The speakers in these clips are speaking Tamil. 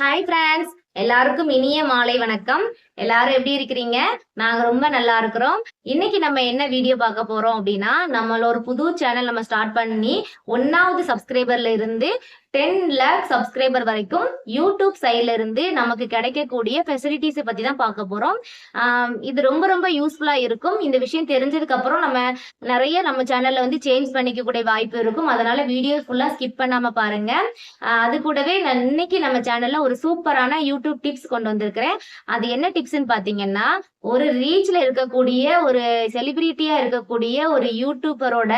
ஹாய் ஃப்ரெண்ட்ஸ் எல்லாருக்கும் இனிய மாலை வணக்கம். எல்லாரும் எப்படி இருக்கிறீங்க? நாங்க ரொம்ப நல்லா இருக்கிறோம். இன்னைக்கு நம்ம என்ன வீடியோ பார்க்க போறோம் அப்படின்னா நம்மள ஒரு புது சேனல் நம்ம ஸ்டார்ட் பண்ணி ஒன்னாவது சப்ஸ்கிரைபர்ல இருந்து டென் லேக் சப்ஸ்கிரைபர் வரைக்கும் யூடியூப் சைட்ல இருந்து நமக்கு கிடைக்கக்கூடிய ஃபெசிலிட்டிஸை பத்தி தான் பார்க்க போறோம். இது ரொம்ப ரொம்ப யூஸ்ஃபுல்லா இருக்கும். இந்த விஷயம் தெரிஞ்சதுக்கு அப்புறம் நம்ம நிறைய நம்ம சேனல்ல வந்து சேஞ்ச் பண்ணிக்கக்கூடிய வாய்ப்பு இருக்கும். அதனால வீடியோ ஃபுல்லா ஸ்கிப் பண்ணாம பாருங்க. அது கூடவே நான் இன்னைக்கு நம்ம சேனல்ல ஒரு சூப்பரான யூடியூப் டிப்ஸ் கொண்டு வந்திருக்கிறேன். அது என்ன டிப்ஸ்னு பாத்தீங்கன்னா ஒரு ரீச்ல இருக்கக்கூடிய ஒரு செலிபிரிட்டியா இருக்கக்கூடிய ஒரு யூடியூபரோட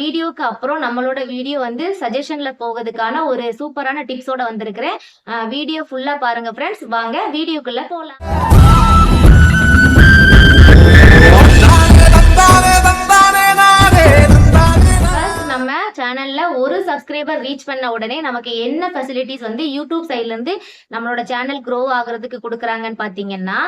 வீடியோக்கு அப்புறம் நம்மளோட வீடியோ வந்து சஜஷன்ல போகிறதுக்கான ஒரு சூப்பரான டிப்ஸோட வந்திருக்கிறேன். வீடியோ ஃபுல்லா பாருங்க ஃப்ரெண்ட்ஸ் வாங்க வீடியோக்குள்ள போலாம். சப்ஸ்கிரைபர் ரீச் பண்ண உடனே நமக்கு என்ன ஃபெசிலிட்டிஸ் வந்து யூடியூப் சைட்லேருந்து நம்மளோட சேனல் க்ரோ ஆகுறதுக்கு கொடுக்குறாங்கன்னு பார்த்தீங்கன்னா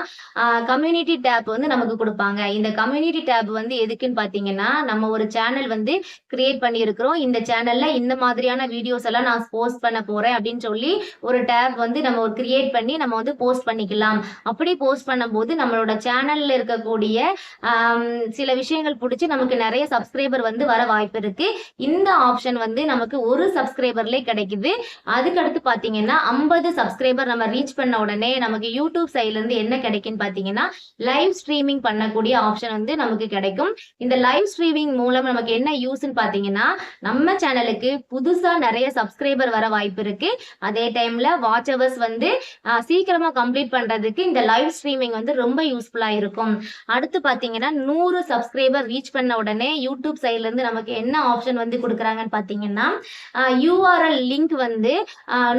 கம்யூனிட்டி டேப் வந்து நமக்கு கொடுப்பாங்க. இந்த கம்யூனிட்டி டேப் வந்து எதுக்குன்னு பார்த்தீங்கன்னா நம்ம ஒரு சேனல் வந்து கிரியேட் பண்ணியிருக்கிறோம். இந்த சேனல்ல இந்த மாதிரியான வீடியோஸ் எல்லாம் நான் போஸ்ட் பண்ண போறேன் அப்படின்னு சொல்லி ஒரு டேப் வந்து நம்ம ஒரு கிரியேட் பண்ணி நம்ம வந்து போஸ்ட் பண்ணிக்கலாம். அப்படி போஸ்ட் பண்ணும்போது நம்மளோட சேனல்ல இருக்கக்கூடிய சில விஷயங்கள் பிடிச்சி நமக்கு நிறைய சப்ஸ்கிரைபர் வந்து வர வாய்ப்பு இருக்கு. இந்த ஆப்ஷன் வந்து நமக்கு ஒரு சப்ஸ்கிரைபர்லேயே கிடைக்குது. அதுக்கு அடுத்து பாத்தீங்கன்னா ஐம்பது சப்ஸ்கிரைபர் நம்ம ரீச் பண்ண உடனே நமக்கு யூடியூப் சைட்ல இருந்து என்ன கிடைக்குன்னு பாத்தீங்கன்னா லைவ் ஸ்ட்ரீமிங் பண்ணக்கூடிய ஆப்ஷன் வந்து நமக்கு கிடைக்கும். இந்த லைவ் ஸ்ட்ரீமிங் மூலம் நமக்கு என்ன யூஸ்ன்னு பாத்தீங்கன்னா நம்ம சேனலுக்கு புதுசா நிறைய சப்ஸ்கிரைபர் வர வாய்ப்பு இருக்கு. அதே டைம்ல வாட்ச் ஹவர்ஸ் வந்து சீக்கிரமா கம்ப்ளீட் பண்றதுக்கு இந்த லைவ் ஸ்ட்ரீமிங் வந்து ரொம்ப யூஸ்ஃபுல்லா இருக்கும். அடுத்து பாத்தீங்கன்னா நூறு சப்ஸ்கிரைபர் ரீச் பண்ண உடனே யூடியூப் சைட்ல இருந்து நமக்கு என்ன ஆப்ஷன் வந்து கொடுக்குறாங்கன்னு பாத்தீங்கன்னா யூஆர்எல் லிங்க் வந்து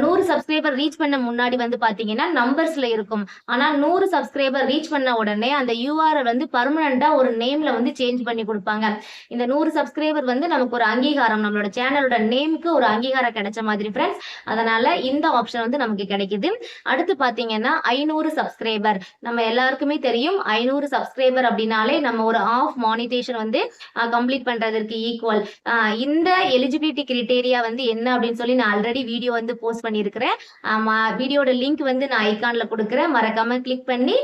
நூறு சப்ஸ்கிரைபர் ரீச் பண்ண முன்னாடி வந்து பார்த்தீங்கன்னா நம்பர்ஸ்ல இருக்கும். ஆனா நூறு சப்ஸ்கிரைபர் ரீச் பண்ண உடனே அந்த யூஆர்எல் வந்து பர்மனண்டா ஒரு நேம்ல வந்து சேஞ்ச் பண்ணி கொடுப்பாங்க. இந்த நூறு சப்ஸ்கிரைபர் வந்து நமக்கு ஒரு அங்கீகாரம் நம்மளோட சேனலோட நேமுக்கு ஒரு அங்கீகாரம் கிடைச்ச மாதிரி ஃப்ரெண்ட்ஸ் அதனால இந்த ஆப்ஷன் வந்து நமக்கு கிடைக்குது. அடுத்து பார்த்தீங்கன்னா ஐநூறு சப்ஸ்கிரைபர் நம்ம எல்லாருக்குமே தெரியும் ஐநூறு சப்ஸ்கிரைபர் அப்படின்னாலே நம்ம ஒரு ஆஃப் மானிட்டேஷன் வந்து கம்ப்ளீட் பண்றதற்கு ஈக்குவல் இந்த எலிஜிபிலிட்டி கிரிட்டேரியா வந்து என்ன அப்படின்னு சொல்லி நான் ஆல்ரெடி வீடியோ வந்து போஸ்ட் பண்ணியிருக்கிறேன். வீடியோட லிங்க் வந்து நான் ஐகான்ல கொடுக்குறேன். மறக்காம கிளிக் பண்ணி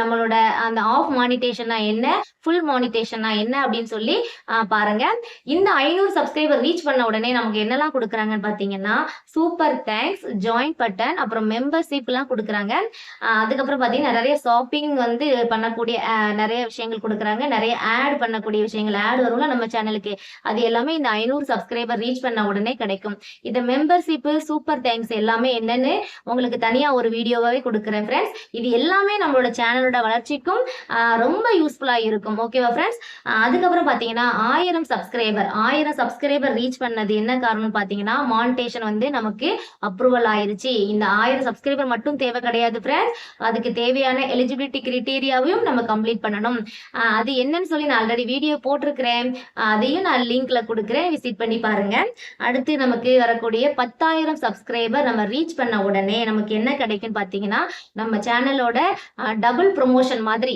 நம்மளோட அந்த ஆஃப் மானிட்டேஷனா என்ன ஃபுல் மானிட்டேஷனா என்ன அப்படின்னு சொல்லி பாருங்க. இந்த ஐநூறு சப்ஸ்கிரைபர் ரீச் பண்ண உடனே நமக்கு என்னெல்லாம் கொடுக்குறாங்கன்னு பார்த்தீங்கன்னா சூப்பர் தேங்க்ஸ் ஜாயின் பட்டன் அப்புறம் மெம்பர்ஷிப் எல்லாம் கொடுக்குறாங்க. அதுக்கப்புறம் பார்த்தீங்கன்னா நிறைய ஷாப்பிங் வந்து பண்ணக்கூடிய நிறைய விஷயங்கள் கொடுக்குறாங்க. நிறைய ஆட் பண்ணக்கூடிய விஷயங்கள் ஆட் வரும்ல நம்ம சேனலுக்கு அது எல்லாமே இந்த ஐநூறு சப்ஸ்கிரைபர் ரீச் பண்ண உடனே கிடைக்கும். இந்த மெம்பர்ஷிப்பு சூப்பர் தேங்க்ஸ் எல்லாமே என்னன்னு உங்களுக்கு தனியாக ஒரு வீடியோவாகவே கொடுக்குறேன் ஃப்ரெண்ட்ஸ் இது எல்லாமே நம்மளோட சேனலோட வளர்ச்சிக்கும் ரொம்ப யூஸ்ஃபுல்லாக இருக்கும். ஓகேவா ஃப்ரெண்ட்ஸ் அதுக்கப்புறம் பார்த்தீங்கன்னா ஆயிரம் சப்ஸ்கிரைபர் ஆயிரம் சப்ஸ்கிரைபர் ரீச் பண்ணது என்ன காரணம் பார்த்தீங்கன்னா மானிட்டேஷன் வந்து நமக்கு அப்ரூவல் ஆயிருச்சு. இந்த ஆயிரம் சப்ஸ்கிரைபர் மட்டும் தேவை கிடையாது ஃப்ரெண்ட்ஸ் அதுக்கு தேவையான எலிஜிபிலிட்டி கிரிட்டீரியாவையும் நம்ம கம்ப்ளீட் பண்ணணும். அது என்னன்னு சொல்லி நான் ஆல்ரெடி வீடியோ போட்டிருக்கிறேன். அதையும் நான் லிங்க்ல கொடுக்குறேன். விசிட் பண்ணி பாருங்க. அடுத்து நமக்கு வரக்கூடிய பத்தாயிரம் சப்ஸ்கிரைபர் நம்ம ரீச் பண்ண உடனே நமக்கு என்ன கிடைக்கும்னு பார்த்தீங்கன்னா நம்ம சேனலோட டபுள் ப்ரொமோஷன் மாதிரி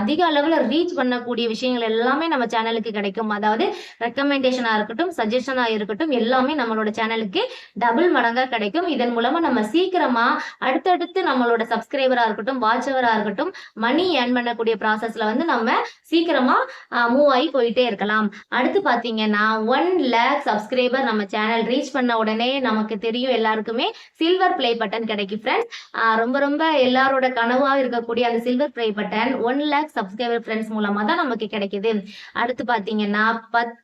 அதிக அளவில் ரீச் பண்ணக்கூடிய விஷயங்கள் எல்லாமே நம்ம சேனலுக்கு கிடைக்கும். அதாவது ரெக்கமெண்டேஷனாக இருக்கட்டும் சஜஷனாக இருக்கட்டும் எல்லாமே நம்மளோட சேனலுக்கு டபுள் மடங்காக கிடைக்கும். இதன் மூலமா நம்ம சீக்கிரமா அடுத்தடுத்து நம்மளோட சப்ஸ்கிரைபரா இருக்கட்டும் வாட்சவரா இருக்கட்டும் மணி ஏர்ன் பண்ணக்கூடிய ப்ராசஸ்ல வந்து நம்ம சீக்கிரமா மூவ் ஆகி போயிட்டே இருக்கலாம். அடுத்து பாத்தீங்கன்னா ஒன் லேக் சப்ஸ்கிரைபர் நம்ம சேனல் ரீச் பண்ண உடனே நமக்கு தெரியும் எல்லாருக்குமே சில்வர் ப்ளே பட்டன் கிடைக்கும் ஃப்ரெண்ட்ஸ் ரொம்ப ரொம்ப எல்லாரோட கனவாக இருக்கக்கூடிய அந்த silver play button one lakh subscriber friends மூலமா தான் நமக்கு கிடைக்குது. அடுத்து பாத்தீங்கன்னா பத்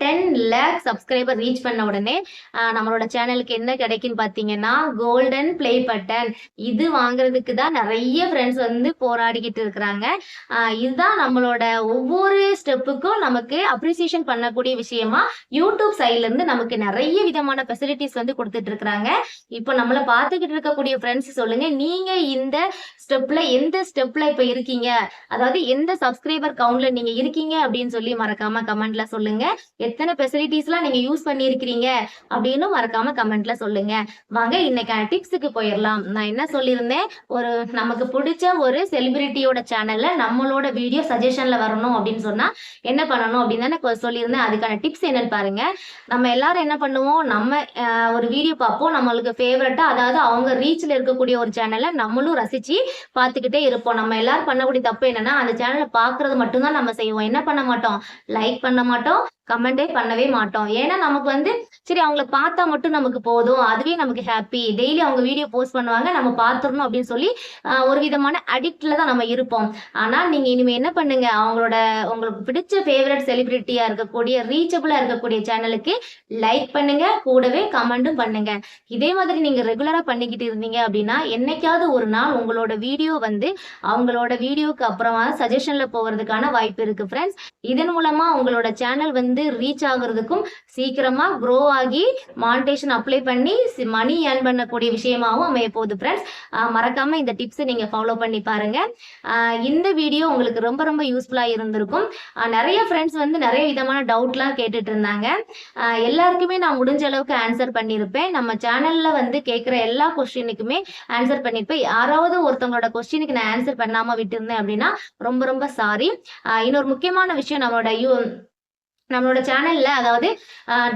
டென் லேக் சப்ஸ்கிரைபர் ரீச் பண்ண உடனே ஆஹ் நம்மளோட சேனலுக்கு என்ன கிடைக்குன்னு பார்த்தீங்கன்னா கோல்டன் பிளே பட்டன் இது வாங்குறதுக்கு தான் நிறைய ஃப்ரெண்ட்ஸ் வந்து போராடிக்கிட்டு இருக்கிறாங்க. ஆஹ் இதுதான் நம்மளோட ஒவ்வொரு ஸ்டெப்புக்கும் நமக்கு அப்ரிசியேஷன் பண்ணக்கூடிய விஷயமா யூடியூப் சைட்லேருந்து நமக்கு நிறைய விதமான ஃபெசிலிட்டிஸ் வந்து கொடுத்துட்டு இருக்கிறாங்க. இப்போ நம்மள பார்த்துக்கிட்டு இருக்கக்கூடிய ஃப்ரெண்ட்ஸ் சொல்லுங்க நீங்க இந்த ஸ்டெப்ல எந்த ஸ்டெப்ல இப்போ இருக்கீங்க? அதாவது எந்த சப்ஸ்கிரைபர் கவுண்ட்ல நீங்க இருக்கீங்க அப்படின்னு சொல்லி மறக்காம கமெண்ட்ல சொல்லுங்க. எத்தனை ஃபெசிலிட்டிஸ்லாம் நீங்க யூஸ் பண்ணியிருக்கிறீங்க அப்படின்னு மறக்காம கமெண்ட்ல சொல்லுங்க. வாங்க இன்னைக்கான டிப்ஸுக்கு போயிடலாம். நான் என்ன சொல்லியிருந்தேன்? ஒரு நமக்கு பிடிச்ச ஒரு செலிபிரிட்டியோட சேனல்ல நம்மளோட வீடியோ சஜஷன்ல வரணும் அப்படின்னு சொன்னா என்ன பண்ணணும் அப்படின்னு தானே சொல்லியிருந்தேன். அதுக்கான டிப்ஸ் என்னன்னு பாருங்க. நம்ம எல்லாரும் என்ன பண்ணுவோம்? நம்ம ஒரு வீடியோ பார்ப்போம். நம்மளுக்கு ஃபேவரட்டா அதாவது அவங்க ரீச்ல இருக்கக்கூடிய ஒரு சேனலை நம்மளும் ரசிச்சு பார்த்துக்கிட்டே இருப்போம். நம்ம எல்லாரும் பண்ணக்கூடிய தப்பு என்னன்னா அந்த சேனலை பார்க்கறது மட்டும்தான் நம்ம செய்வோம். என்ன பண்ண மாட்டோம்? லைக் பண்ண மாட்டோம். கமெண்டே பண்ணவே மாட்டோம். ஏன்னா நமக்கு வந்து சரி அவங்கள பார்த்தா மட்டும் நமக்கு போதும். அதுவே நமக்கு ஹாப்பி டெய்லி அவங்க வீடியோ போஸ்ட் பண்ணுவாங்க. நம்ம பார்த்துடணும் அப்படின்னு சொல்லி ஒரு விதமான அடிக்ட்ல தான் நம்ம இருப்போம். ஆனா நீங்க இனிமே என்ன பண்ணுங்க? அவங்களோட உங்களுக்கு பிடிச்ச ஃபேவரட் செலிபிரிட்டியா இருக்கக்கூடிய ரீச்சபிளா இருக்கக்கூடிய சேனலுக்கு லைக் பண்ணுங்க. கூடவே கமெண்ட்டும் பண்ணுங்க. இதே மாதிரி நீங்க ரெகுலரா பண்ணிக்கிட்டு இருந்தீங்க அப்படின்னா என்னைக்காவது ஒரு நாள் உங்களோட வீடியோ வந்து அவங்களோட வீடியோக்கு அப்புறமா சஜஷன்ல போகிறதுக்கான வாய்ப்பு இருக்கு ஃப்ரெண்ட்ஸ் இதன் மூலமா உங்களோட சேனல் வந்து ரீச் ஆகுறதுக்கும் சீக்கிரமா க்ரோ ஆகி மானிட்டேஷன் அப்ளை பண்ணி மணி ஏர்ன் பண்ணக்கூடிய விஷயமாகவும் அமைய போகுது ஃப்ரெண்ட்ஸ் மறக்காம இந்த டிப்ஸ் நீங்க ஃபாலோ பண்ணி பாருங்க. இந்த வீடியோ உங்களுக்கு ரொம்ப ரொம்ப யூஸ்ஃபுல்லா இருந்திருக்கும். நிறைய ஃப்ரெண்ட்ஸ் வந்து நிறைய விதமான டவுட்லாம் கேட்டுட்டு இருந்தாங்க. எல்லாருக்குமே நான் முடிஞ்ச அளவுக்கு ஆன்சர் பண்ணியிருப்பேன் நம்ம சேனல்ல வந்து கேட்குற எல்லா கொஸ்டினுக்குமே ஆன்சர் பண்ணியிருப்பேன் யாராவது ஒருத்தவங்களோட கொஸ்டினுக்கு நான் ஆன்சர் பண்ணாம விட்டுருந்தேன் அப்படின்னா ரொம்ப ரொம்ப சாரி இன்னொரு முக்கியமான விஷயம் நம்மளோட யூ நம்மளோட சேனல்ல அதாவது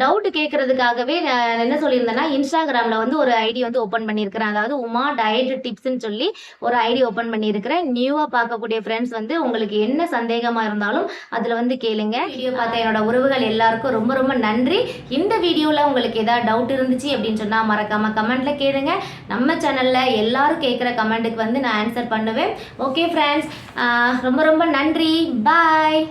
டவுட் கேட்கறதுக்காகவே நான் என்ன சொல்லியிருந்தேன்னா இன்ஸ்டாகிராம்ல வந்து ஒரு ஐடி வந்து ஓப்பன் பண்ணியிருக்கிறேன். அதாவது உமா டயட் டிப்ஸ்ன்னு சொல்லி ஒரு ஐடி ஓப்பன் பண்ணியிருக்கிறேன். நியூவா பார்க்கக்கூடிய ஃப்ரெண்ட்ஸ் வந்து உங்களுக்கு என்ன சந்தேகமா இருந்தாலும் அதுல வந்து கேளுங்க. வீடியோ பார்த்த என்னோட உறவுகள் எல்லாருக்கும் ரொம்ப ரொம்ப நன்றி. இந்த வீடியோல உங்களுக்கு ஏதாவது டவுட் இருந்துச்சு அப்படின்னு சொன்னா மறக்காம கமெண்ட்ல கேளுங்க. நம்ம சேனல்ல எல்லாரும் கேட்குற கமெண்ட்டுக்கு வந்து நான் ஆன்சர் பண்ணுவேன். ஓகே ஃப்ரெண்ட்ஸ் ரொம்ப ரொம்ப நன்றி. பாய்